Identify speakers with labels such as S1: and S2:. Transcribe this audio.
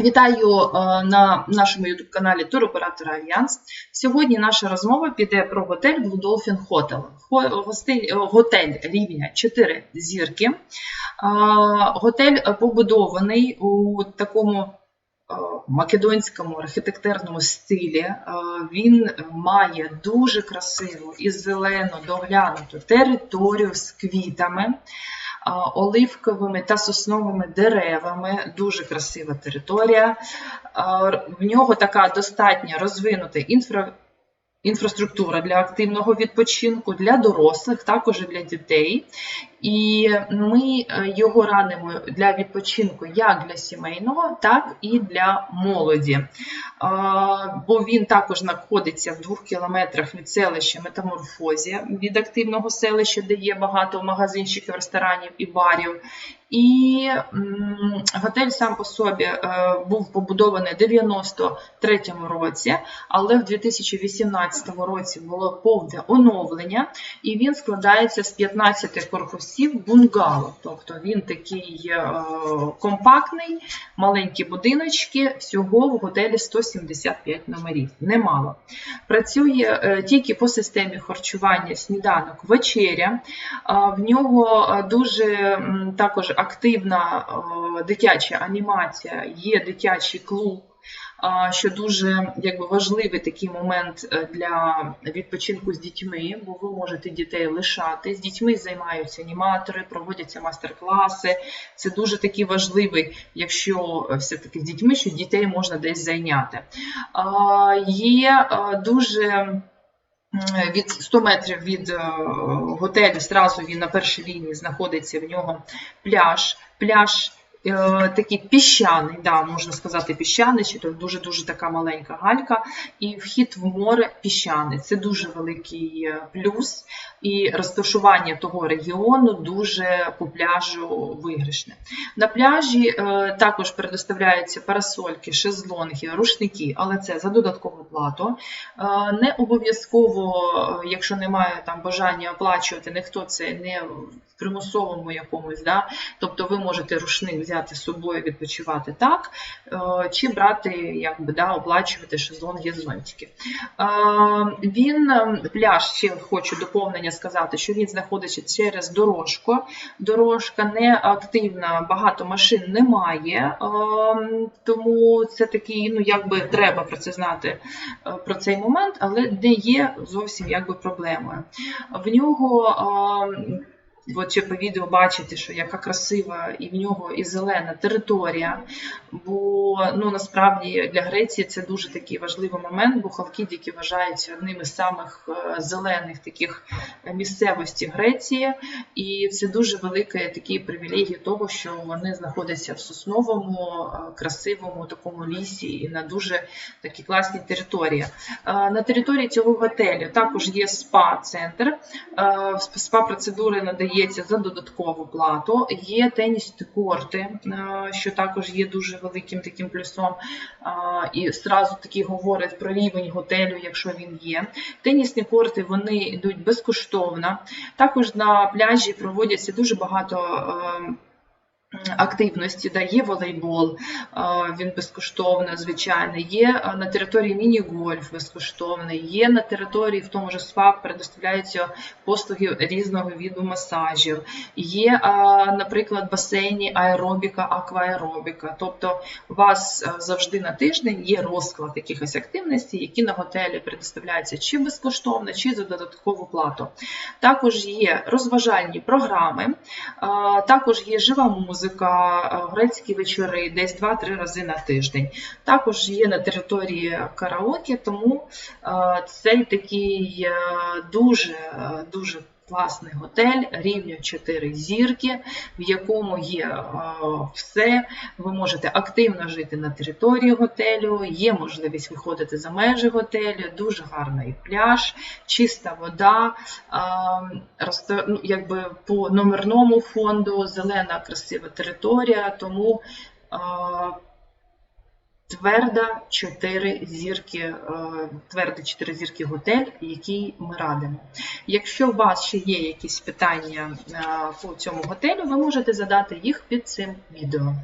S1: Вітаю е, на нашому youtube каналі Туроператора Альянс. Сьогодні наша розмова піде про готель Blue Dolphin Hotel. Готель рівня 4 зірки. Е, Готель побудований у такому е, македонському архітектурному стилі. Він має дуже красиву і зелену доглянуту територію з квітами оливковими та сосновими деревами. Дуже красива територія. В нього така достатньо розвинута інфра. Інфраструктура для активного відпочинку для дорослих, також і для дітей. І ми е, його радимо для відпочинку як для сімейного, так і для молоді. Бо він також знаходиться в двох кілометрах від селища Метаморфозія, від активного селища, де є багато магазинчиків, ресторанів і барів. І готель сам по собі е, був побудований в 93-му році, але в 2018 році було повне оновлення, і він складається з 15 корпусів бунгало. Тобто він такий е, компактний, маленькі будиночки, всього в готелі 175 номерів. Немало. Працює е, тільки по системі харчування сніданок вечеря. А, В нього е, дуже також активна е, дитяча анімація, є дитячий клуб. Що дуже якби важливий такий момент е, для відпочинку з дітьми, бо ви можете дітей лишати. З дітьми займаються аніматори, проводяться майстер-класи. Це дуже такий важливий, якщо е, все-таки з дітьми, що дітей можна десь зайняти. Є е, дуже від 100 метрів від готелю, зразу він на першій лінії знаходиться в нього пляж. Пляж такий піщаний, да, можна сказати, піщаний, чи то дуже-дуже така маленька галька, і вхід в море піщаний. Це дуже великий е, плюс, і розташування того регіону дуже по пляжу виграшне. На пляжі е, також предоставляються парасольки, шезлонги, рушники, але це за додаткову плату. Е, Не обов'язково, е, якщо немає там бажання оплачувати, ніхто це не в примусовому якомусь, да? тобто ви можете рушник взяти з собою, відпочивати так, е, чи брати, якби, да, оплачувати шезлонги зонтики. Е, Він е, пляж, ще хочу доповнення сказати, що він знаходиться через дорожку. Дорожка не активна, багато машин немає, тому це такий, ну якби треба про це знати про цей момент, але не є зовсім якби проблемою. В нього. От ще по відео бачите, що яка красива і в нього і зелена територія. Бо ну насправді для Греції це дуже такий важливий момент, бо Халкідики вважаються одним із самих е, зелених таких місцевостей Греції, і це дуже велика такі привілегії того, що вони знаходяться в сосновому, е, красивому такому лісі і на дуже такій класній території. Е, На території цього готелю також є спа-центр. Е, Спа-процедури надається за додаткову плату. Є тенісні корти, е, що також є дуже великим таким плюсом. Е, І зразу таки говорить про рівень готелю, якщо він є. Тенісні корти вони йдуть безкоштовно. Також на пляжі проводяться дуже багато. Активності да, є волейбол, е, він безкоштовно, звичайно. Є е, на території міні-гольф безкоштовний, є на території в тому ж СПА предоставляються послуги різного виду масажів. Є, е, наприклад, басейні аеробіка, акваеробіка. Тобто у вас завжди на тиждень є розклад якихось активностей, які на готелі предоставляються чи безкоштовно, чи за додаткову плату. Також є розважальні програми, також є жива музика, е, грецькі вечори, десь 2-3 рази на тиждень. Також є на території караоке, тому е, цей такий е, дуже дуже класний готель рівня 4 зірки, в якому є е, все. Ви можете активно жити на території готелю, є можливість виходити за межі готелю, дуже гарний пляж, чиста вода, е, ну, якби по номерному фонду, зелена красива територія, тому е, тверда 4 зірки, твердо чотири 4 зірки готель, який ми радимо. Якщо у вас ще є якісь питання е, по цьому готелю, ви можете задати їх під цим відео.